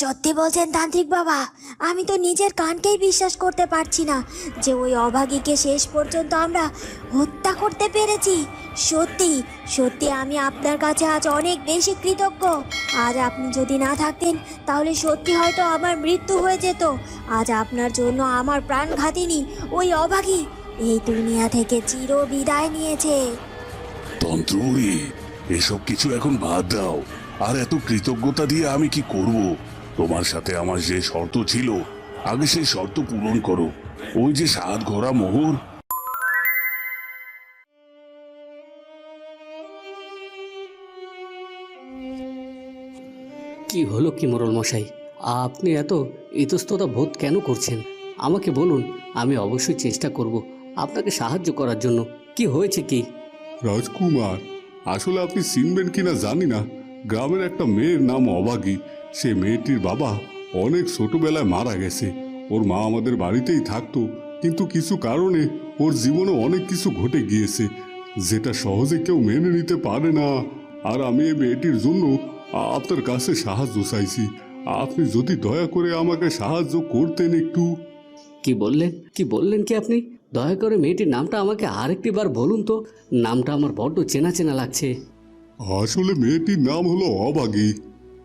সত্যি বলছেন তান্ত্রিক বাবা, আমি তো নিজের কানকেই বিশ্বাস করতে পারছি না যে ওই অভাগীকে শেষ পর্যন্ত আমরা হত্যা করতে পেরেছি। সত্যি সত্যি আমি আপনার কাছে আজ অনেক বেশি কৃতজ্ঞ। আজ আপনি যদি না থাকতেন, তাহলে সত্যি হয়তো আমার মৃত্যু হয়ে যেত। আজ আপনার জন্য আমার প্রাণঘাতিনী ওই অভাগী এই দুনিয়া থেকে চির বিদায় নিয়েছে। তন্ত্রী, এসব কিছু এখন বাদ দাও। আর এত কৃতজ্ঞতা দিয়ে আমি কি করব? তোমার সাথে আমার যে শর্ত ছিল আগে সেই শর্ত পূরণ করো। ওই যে সাত ঘোড়া মোহর। কি হলো কি মোরল মশাই? আপনি এত ইতস্ততা বোধ কেন করছেন? আমাকে বলুন আমি অবশ্যই চেষ্টা করব আপনাকে সাহায্য করার জন্য। কি হয়েছে কি? রাজকুমার আসলে আপনি চিনবেন কিনা জানি না। গ্রামের একটা মেয়ের নাম অবাগী। সে মেয়েটির বাবা অনেক ছোটবেলায় মারা গেছে। ওর মা আমাদের বাড়িতেই থাকতো, কিন্তু কিছু কারণে ওর জীবনে অনেক কিছু ঘটে গিয়েছে, যেটা সহজে কেউ মেনে নিতে পারে না। আর আমি এই মেয়েটির জন্য আপনার কাছে সাহায্য চাইছি। আপনি যদি দয়া করে আমাকে সাহায্য করতেন একটু। কি বললেন? কি বললেন কি আপনি? দয়া করে মেয়েটির নামটা আমাকে আরেকটি বার বলুন তো। নামটা আমার বড্ড চেনা চেনা লাগছে। আসলে মেয়েটির নাম হলো অবাগী।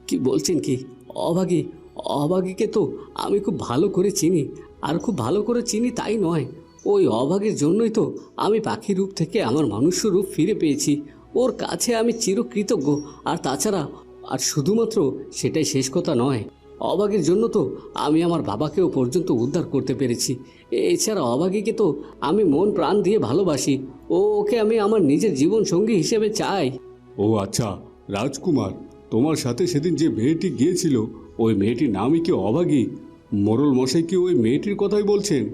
কি বলছেন কি? অভাগী অভাগীকে তো আমি খুব ভালো করে চিনি। আর খুব ভালো করে চিনি তাই নয়। ওই অভাগীর জন্যই তো আমি পাখি রূপ থেকে আমার মনুষ্য রূপ ফিরে পেয়েছি। ওর কাছে আমি চিরকৃতজ্ঞ। আর তাছাড়া, আর শুধুমাত্র সেটাই শেষ কথা নয়। অভাগীর জন্য তো আমি আমার বাবাকেও পর্যন্ত উদ্ধার করতে পেরেছি। এছাড়া অভাগীকে তো আমি মন প্রাণ দিয়ে ভালোবাসি। ও, ওকে আমি আমার নিজের জীবন সঙ্গী হিসেবে চাই। ও আচ্ছা রাজকুমার তোমার সাথে সেদিন যে মেয়েটি গিয়েছিল ওই মেয়েটির নামই কি অভাগী? মোরল মশাই কি ওই মেয়েটির কথাই বলছেন?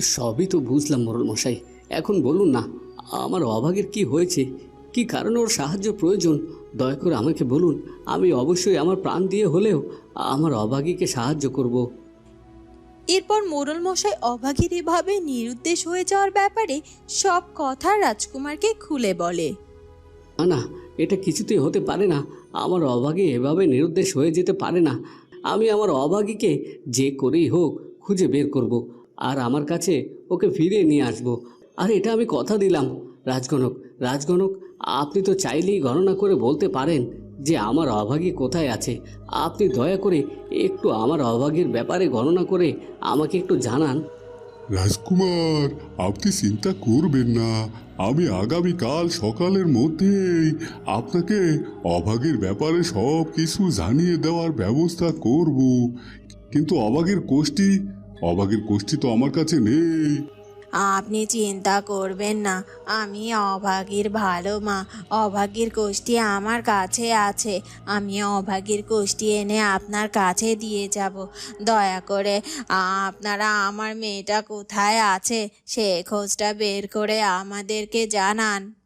সবই তো বুঝলাম মোরল মশাই। এখন বলুন না আমার অভাগের কি হয়েছে? কি কারণে ওর সাহায্য প্রয়োজন? দয়া করে আমাকে বলুন আমি অবশ্যই আমার প্রাণ দিয়ে হলেও আমার অভাগীকে সাহায্য করব। এরপর মোরল মশাই অভাগীর এভাবে নিরুদ্দেশ হয়ে যাওয়ার ব্যাপারে সব কথা রাজকুমারকে খুলে বলে। না না এটা কিছুতেই হতে পারে না আমার অভাগী এভাবে নিরুদ্দেশ হয়ে যেতে পারে না আমি আমার অভাগীকে যে করেই হোক খুঁজে বের করব। আর আমার কাছে ওকে ফিরিয়ে নিয়ে আসব। আর, এটা আমি কথা দিলাম রাজগণক রাজগণক, আপনি তো চাইলেই গণনা করে বলতে পারেন যে আমার অভাগী কোথায় আছে আপনি দয়া করে একটু আমার অভাগীর ব্যাপারে গণনা করে আমাকে একটু জানান রাজকুমার, আপনি চিন্তা করবেন না। আমি আগামীকাল সকালের মধ্যেই আপনাকে অভাগের ব্যাপারে সব কিছু জানিয়ে দেওয়ার ব্যবস্থা করব। কিন্তু অভাগের কোষ্ঠী অভাগের কোষ্ঠী তো আমার কাছে নেই। আপনি চিন্তা করবেন না, আমি অভাগীর ভালো মা। অভাগীর কোষ্ঠী আমার কাছে আছে, আমি অভাগীর কোষ্ঠী এনে আপনার কাছে দিয়ে যাব। দয়া করে, আপনারা আমার মেয়েটা কোথায় আছে, সে খোঁজটা বের করে আমাদেরকে জানান।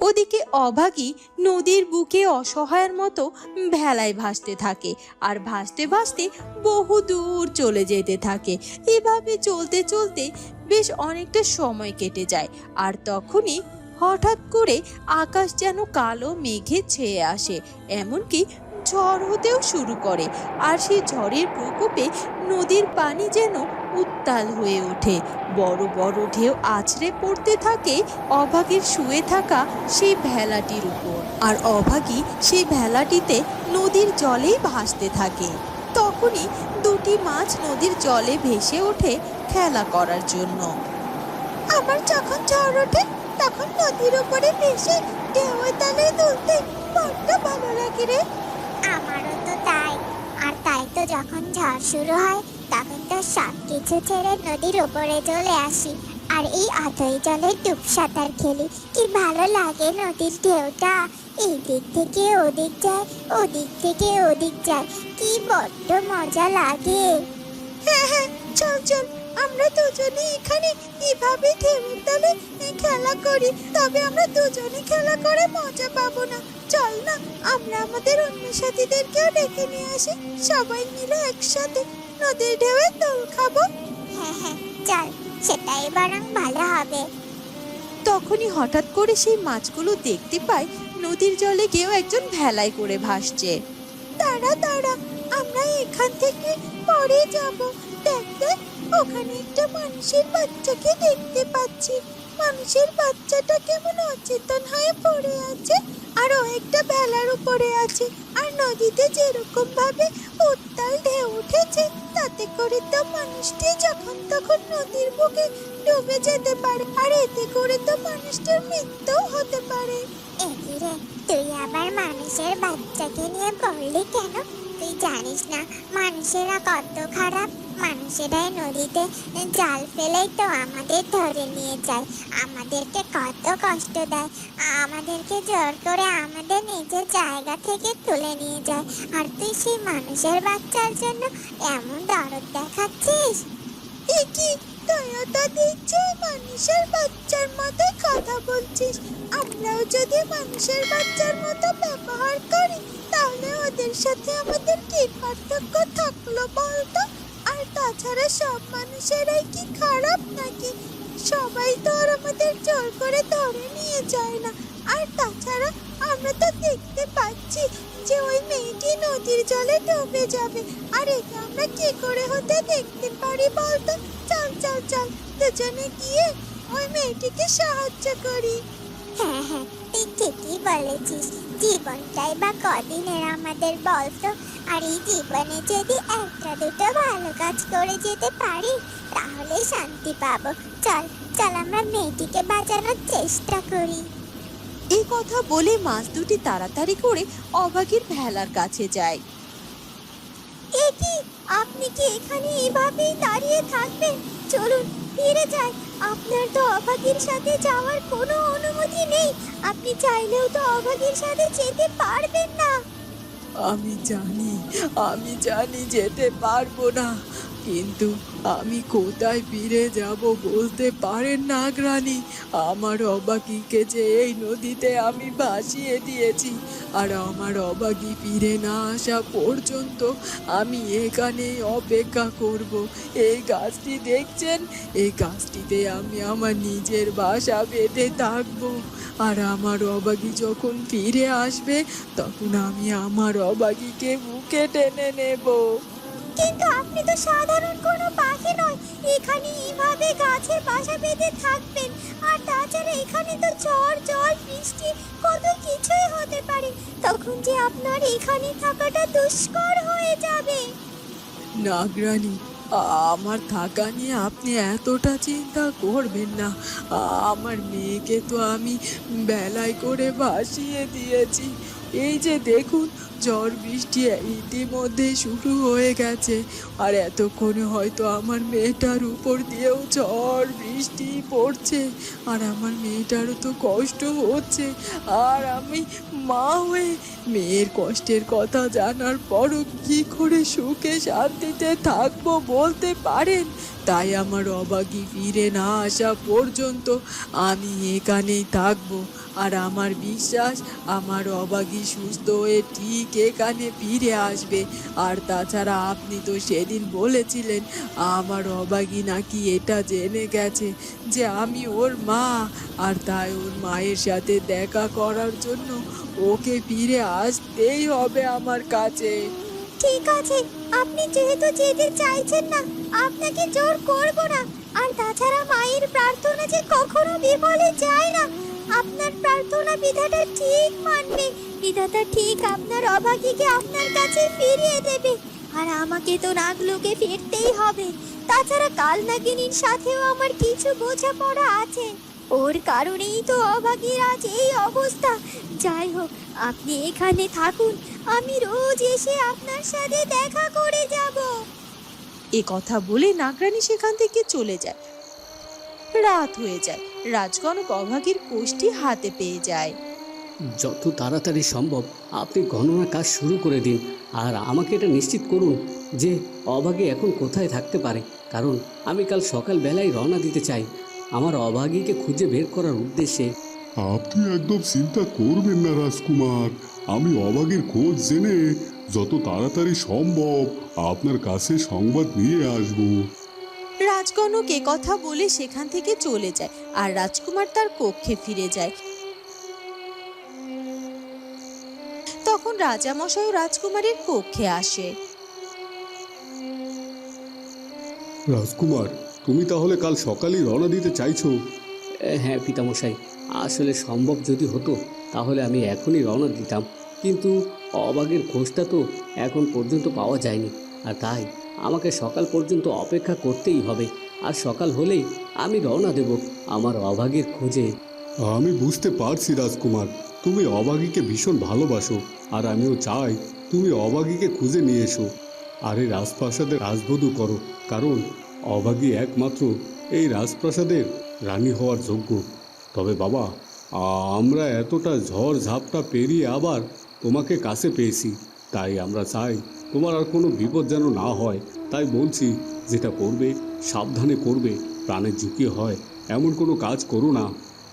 ওদিকে অভাগী নদীর বুকে অসহায়ের মতো ভেলায় ভাসতে থাকে আর ভাসতে ভাসতে বহু দূর চলে যেতে থাকে। এভাবে চলতে চলতে বেশ অনেকটা সময় কেটে যায় আর তখনই হঠাৎ করে আকাশ যেন কালো মেঘে ছেয়ে আসে, এমনকি ঝড় হতেও শুরু করে। আর সেই ঝড়ের প্রকোপে নদীর পানি যেন উত্তাল হয়ে ওঠে। বড় বড় ঢেউ আছড়ে পড়তে থাকে অভাগীর শুয়ে থাকা সেই ভেলাটির উপর। আর অভাগী সেই ভেলাটিতে নদীর জলেই ভাসতে থাকে। তখনই দুটি মাছ নদীর জলে ভেসে ওঠে খেলা করার জন্য। আমার যখন ঝড় ওঠে, তখন নদীর উপরে ভেসে ঢেউয়ের তালে দুলতে বড্ড ভালো লাগে রে। আমারও তো তাই। আর তাই তো যখন ঝড় শুরু হয় তখন তো সব কিছু ছেড়ে নদীর উপরে চলে আসি। আর এই আতই জলে ডুব সাঁতার খেলি, কি ভালো লাগে নদীর ঢেউটা। এই দিক থেকে ওদিক যায়, ওদিক থেকে ওদিক যায়, কি বড্ড মজা লাগে। হ্যাঁ হ্যাঁ চল চল। আমরা দুজনে এখানে এভাবে ঢেউয়ের তালে খেলা করি তবে আমরা দুজনে খেলা করে মজা পাবো না। চল না আমরা আমাদের অন্য সাথীদেরকেও ডেকে নিয়ে আসি সবাই মিলে একসাথে নদীর ঢেউয়ে দোল খাব। হ্যাঁ হ্যাঁ চল সেটাই বরং ভালো হবে। তখনই হঠাৎ করে সেই মাছগুলো দেখতে পায় নদীর জলে কেউ একজন ভেলায় করে ভাসছে। দাঁড়া দাঁড়া আমরা এখান থেকে পরে যাব। দেখ ওখানে একটা মানুষের বাচ্চাকে দেখতে পাচ্ছি। মানুষের বাচ্চাটা কেমন অচেতন হয়ে পড়ে আছে আর ও একটা ভেলার উপরে আছে আর নদীতে যেরকম ভাবে উত্তাল ঢেউ উঠেছে, তাতে করে তো মানুষটি যখন তখন নদীর বুকে ডুবে যেতে পারে আর এতে করে তো মানুষটির মৃত্যুও হতে পারে। তুই আবার মানুষের বাচ্চাকে নিয়ে বললি কেন? তুই জানিস না, মানুষেরা কত খারাপ। মানুষেরাই নদীতে জাল ফেলেই তো আমাদের ধরে নিয়ে যায়। আমাদেরকে কত কষ্ট দেয়। আমাদেরকে জোর করে আমাদের নিজের জায়গা থেকে তুলে নিয়ে যায়। আর তুই সেই মানুষের বাচ্চার জন্য এমন দরদ দেখাচ্ছিস? কি? তোরা দেখছ মানুষের বাচ্চার মতো কথা বলছিস। আমরাও যদি মানুষের বাচ্চার মতো ব্যবহার করি, তাহলে ওদের সাথে আমাদের কি পার্থক্য থাকল বলতো? তাছাড়া সব মানুষেরাই কি খারাপ নাকি? সবাই তো আর আমাদের জোর করে ধরে নিয়ে যায় না। আর তাছাড়া আমরা তো দেখতে পাচ্ছি যে ওই মেয়েটি নদীর জলে ডুবে যাবে। আর এটা আমরা কি করে হতে দেখতে পারি বলতো? চল চল চল, দুজনে গিয়ে ওই মেয়েটিকে সাহায্য করি। হ্যাঁ হ্যাঁ তুই ঠিকই বলেছিস। জীবনটাই বা কদিনের আমাদের বলতো? আর এই জীবনে যদি একটা দুটো ভালো কাজ করে যেতে পারি তাহলে শান্তি পাবো। চল চল আমরা মেয়েটিকে বাঁচানোর চেষ্টা করি। এই কথা বলে মাছ দুটি তাড়াতাড়ি করে অবাগের ভেলার কাছে যায়। এ কি আপনি কি এখানে এভাবেই দাঁড়িয়ে থাকবেন? চলুন ফিরে যাই। আপনার তো অভাগীর সাথে যাওয়ার কোনো অনুমতি নেই। আপনি চাইলেও তো অভাগীর সাথে যেতে পারবেন না। আমি জানি আমি জানি যেতে পারব না। কিন্তু আমি কোথায় ফিরে যাব বলতে পারেন নাগরানী? আমার অবাকিকে যে এই নদীতে আমি ভাসিয়ে দিয়েছি। আর আমার অবাকি ফিরে না আসা পর্যন্ত আমি এখানেই অপেক্ষা করব। এই গাছটি দেখছেন? এই গাছটিতে আমি আমার নিজের বাসা বেঁধে থাকব। আর আমার অবাগি যখন ফিরে আসবে, তখন আমি আমার অবাগিকে বুকে টেনে নেব। কিন্তু আপনি তো সাধারণ কোনো পাখি নয়। এখানে এইভাবে গাছে বাসা বেঁধে থাকবেন। আর তাছাড়া এখানে তো ঝড়, জল, বৃষ্টি, কত কিছুই হতে পারে। তখন যে আপনার এখানে থাকাটা দুষ্কর হয়ে যাবে। নাগরানী, আমার থাকা নিয়ে আপনি এতটা চিন্তা করবেন না। আমার মেয়েকে তো আমি বেলায় করে ভাসিয়ে দিয়েছি। এই যে দেখুন, ঝড় বৃষ্টি ইতিমধ্যে শুরু হয়ে গেছে। আর এতক্ষণে হয়তো আমার মেয়েটার উপর দিয়েও ঝড় বৃষ্টি পড়ছে। আর আমার মেয়েটারও তো কষ্ট হচ্ছে। আর আমি মা হয়ে মেয়ের কষ্টের কথা জানার পরও কি করে সুখে শান্তিতে থাকব বলতে পারেন? তাই আমার অবাগি ফিরে না আসা পর্যন্ত আমি এখানেই থাকব। আর আমার বিশ্বাস, আমার অবাগি সুস্থ হয়ে ঠিক এখানে ফিরে আসবে। আর তাছাড়া আপনি তো সেদিন বলেছিলেন, আমার অবাগি নাকি এটা জেনে গেছে যে আমি ওর মা। আর তাই ওর মায়ের সাথে দেখা করার জন্য ওকে ফিরে আসতেই হবে আমার কাছে। ঠিক আছে, আপনি যেহেতু যেতে চাইছেন না, আপনাকে জোর করব না। আর তাছাড়া মায়ের প্রার্থনা যে কখনো বিফলে যায় না আপনার প্রার্থনা বিধাতা ঠিক মানবে। বিধাতা ঠিক আপনার অভাগীকে আপনার কাছে ফিরিয়ে দেবে। আর আমাকে তো নাগলোকে ফিরতেই হবে। তাছাড়া কাল নাগিনীর সাথেও আমার কিছু বোঝাপড়া আছে। ওর কারণেই তো অভাগীর আজ এই অবস্থা। যাই হোক, আপনি এখানে থাকুন। আমি রোজ এসে আপনার সাথে দেখা করে যাব। এ কথা বলে নাগরানী সেখান থেকে চলে যায়। রাত হয়ে যায়। রাজকনক অভাগীর কোষ্ঠী হাতে পেয়ে যায়। যত তাড়াতাড়ি সম্ভব আপনি গণনা কাজ শুরু করে দিন। আর আমাকে এটা নিশ্চিত করুন যে অভাগে এখন কোথায় থাকতে পারে। কারণ আমি কাল সকাল বেলায় রওনা দিতে চাই। আমার অভাগীকে খুঁজে বের করার উদ্দেশ্যে। আপনি একদম চিন্তা করবেন না রাজকুমার। আমি অবাগের খোঁজ জেনে যত তাড়াতাড়ি সম্ভব আপনার কাছে সংবাদ নিয়ে আসব। রাজকনক কথা বলে সেখান থেকে চলে যায় আর রাজকুমার তার কক্ষে ফিরে যায়। তখন রাজামশাই ও রাজকুমারীর কক্ষে আসে। রাজকুমার তুমি তাহলে কাল সকালেই রওনা দিতে চাইছো? হ্যাঁ পিতামশাই আসলে সম্ভব যদি হতো তাহলে আমি এখনই রওনা দিতাম। কিন্তু অবাগের খোঁজটা তো এখন পর্যন্ত পাওয়া যায়নি। আর তাই আমাকে সকাল পর্যন্ত অপেক্ষা করতেই হবে। আর সকাল হলেই আমি রওনা দেব আমার অভাগের খোঁজে। আমি বুঝতে পারছি রাজকুমার, তুমি অভাগীকে ভীষণ ভালোবাসো, আর আমিও চাই তুমি অভাগীকে খুঁজে নিয়ে এসো। আর এই রাজপ্রাসাদের রাজবধূ করো, কারণ অভাগী একমাত্র এই রাজপ্রাসাদের রানী হওয়ার যোগ্য। তবে বাবা, আমরা এতটা ঝড় ঝাপটা পেরিয়ে আবার তোমাকে কাছে পেয়েছি, তাই আমরা চাই তোমার আর কোনো বিপদ যেন না হয়, তাই বলছি, যেটা করবে, সাবধানে করবে, প্রাণের ঝুঁকি হয়, এমন কোনো কাজ করো না।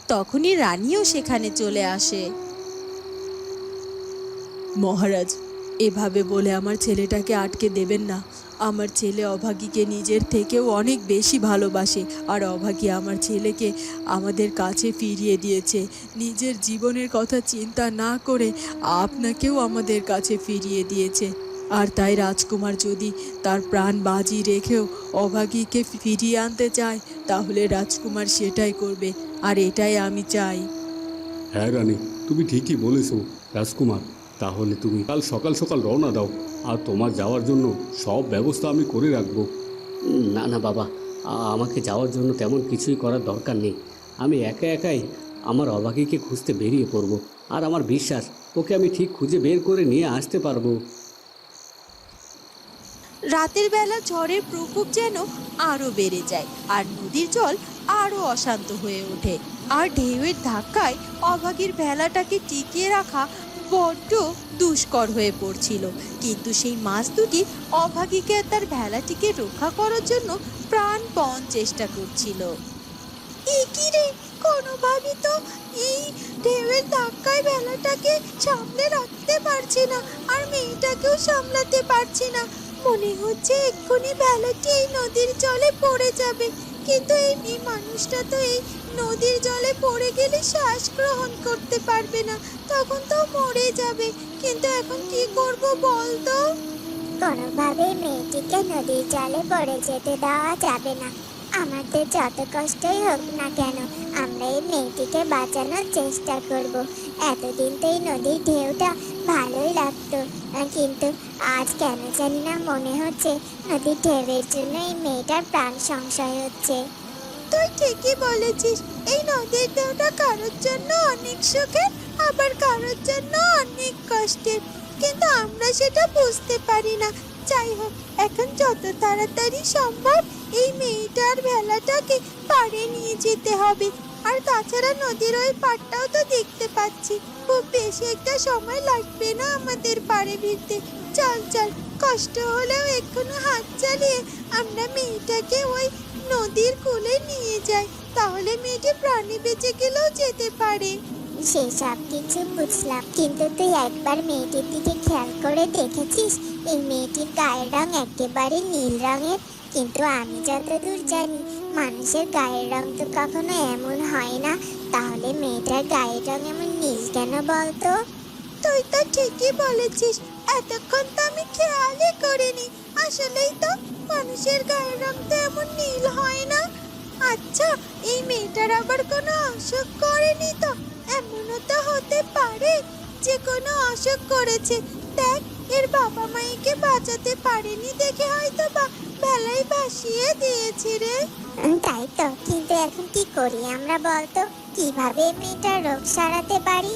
তখনই রানীও সেখানে চলে আসে। মহারাজ, এভাবে বলে আমার ছেলেটাকে আটকে দেবেন না। আমার ছেলে অভাগীকে নিজের থেকেও অনেক বেশি ভালোবাসে, আর অভাগী আমার ছেলেকে আমাদের কাছে ফিরিয়ে দিয়েছে। নিজের জীবনের কথা চিন্তা না করে আপনাকেও আমাদের কাছে ফিরিয়ে দিয়েছে। আর তাই রাজকুমার যদি তার প্রাণ বাজি রেখেও অভাগীকে ফিরিয়ে আনতে চায় তাহলে রাজকুমার সেটাই করবে আর এটাই আমি চাই। হ্যাঁ রানী তুমি ঠিকই বলেছ রাজকুমার। তাহলে তুমি কাল সকাল সকাল রওনা দাও আর তোমার যাওয়ার জন্য সব ব্যবস্থা আমি করে রাখব। না না বাবা আমাকে যাওয়ার জন্য তেমন কিছুই করার দরকার নেই। আমি একা একাই আমার অভাগীকে খুঁজতে বেরিয়ে পড়ব আর আমার বিশ্বাস ওকে আমি ঠিক খুঁজে বের করে নিয়ে আসতে পারব। রাতের বেলা ঝড়ের প্রকোপ যেন আরও বেড়ে যায় আর নদীর জল আরও অশান্ত হয়ে ওঠে। আর ঢেউয়ের ধাক্কায় অভাগীর ভেলাটাকে টিকিয়ে রাখা বড্ড দুষ্কর হয়ে পড়ছিল। কিন্তু সেই মাছ দুটি অভাগীকে তার ভেলাটিকে রক্ষা করার জন্য প্রাণপণ চেষ্টা করছিল। কোনোভাবে তো এই ঢেউয়ের ধাক্কায় ভেলাটাকে সামনে রাখতে পারছি না আর মেয়েটাকেও সামলাতে পারছি না। মনে হচ্ছে এক্ষুনি ভেলাটি এই নদীর জলে পড়ে যাবে। কিন্তু এই এই মানুষটা তো এই নদীর জলে পড়ে গেলে শ্বাস গ্রহণ করতে পারবে না। তখন তো মরে যাবে। কিন্তু এখন কি করব বল তো? কোনোভাবে মেয়েটিকে নদীর জলে পড়ে যেতে দেওয়া যাবে না। আমাদের যত কষ্টই হোক না কেন, আমরা এই মেয়েটিকে বাঁচানোর চেষ্টা করব। এতদিন তো এই নদীর ঢেউটা ভালোই লাগতো। কিন্তু আজ কেন জানি না মনে হচ্ছে নদীর ঢেউয়ের জন্য এই মেয়েটার প্রাণ সংশয় হচ্ছে। তুই ঠিকই বলেছিস, এই নদীর ঢেউটা কারোর জন্য অনেক সুখের, আবার কারোর জন্য অনেক কষ্টের। কিন্তু আমরা সেটা বুঝতে পারি না। যাই হোক, এখন যত তাড়াতাড়ি সম্ভব এই মেয়েটার ভেলাটাকে পাড়ে নিয়ে যেতে হবে। আর তাছাড়া নদীর ওই পাড়টাও তো দেখতে পাচ্ছি। খুব বেশি একটা সময় লাগবে না আমাদের পাড়ে ভিড়তে চল চল, কষ্ট হলেও এক্ষুনি হাত চালিয়ে আমরা মেয়েটাকে ওই নদীর কূলে নিয়ে যাই। তাহলে মেয়েটি প্রাণী বেঁচে গেলেও যেতে পারে। সেসব কিছু বুঝলাম। কিন্তু তুই একবার মেয়েটির দিকে খেয়াল করে দেখেছিস? এই মেয়েটির গায়ের রং একেবারে নীল রঙের। কিন্তু আমি যতদূর জানি, মানুষের গায়ের রং তো কখনো এমন হয় না। তাহলে মেয়েটার গায়ের রং এমন নীল কেন বলতো? তুই তো ঠিকই বলেছিস। এতক্ষণ তো আমি খেয়ালই করিনি। আসলেই তো মানুষের গায়ের রং তো এমন নীল হয় না। আচ্ছা এই মেয়েটার আবার কোনো অসুখ করেনি তো? এমনও তো হতে পারে যে কোনো অসুখ করেছে। দেখ এর বাবা মাইকে বাঁচাতে পারেনি দেখে হয়তো বা বেলায় ভাসিয়ে দিয়েছে রে। তাই তো কিন্তু এখন কি করি আমরা বলতো? কীভাবে মেয়েটার রোগ সারাতে পারি?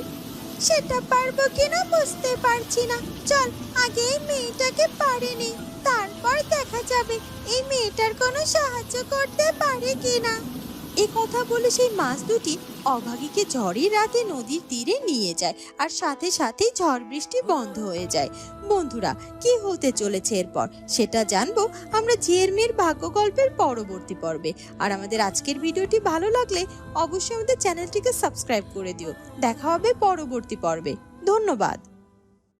সেটা পারব কিনা বুঝতে পারছি না। চল আগে মেয়েটাকে পারেনি তারপর দেখা যাবে। সাহায্য করতে পারে কিনা? এ কথা বলে সেই মাছ দুটি অভাগীকে ঝড়ের রাতে নদীর তীরে নিয়ে যায় আর সাথে সাথেই ঝড় বৃষ্টি বন্ধ হয়ে যায়। বন্ধুরা, কি হতে চলেছে এরপর? সেটা জানব আমরা ঝিয়ের মেয়ের ভাগ্য গল্পের পরবর্তী পর্বে। আর আমাদের আজকের ভিডিওটি ভালো লাগলে অবশ্যই আমাদের চ্যানেলটিকে সাবস্ক্রাইব করে দিও। দেখা হবে পরবর্তী পর্বে। ধন্যবাদ।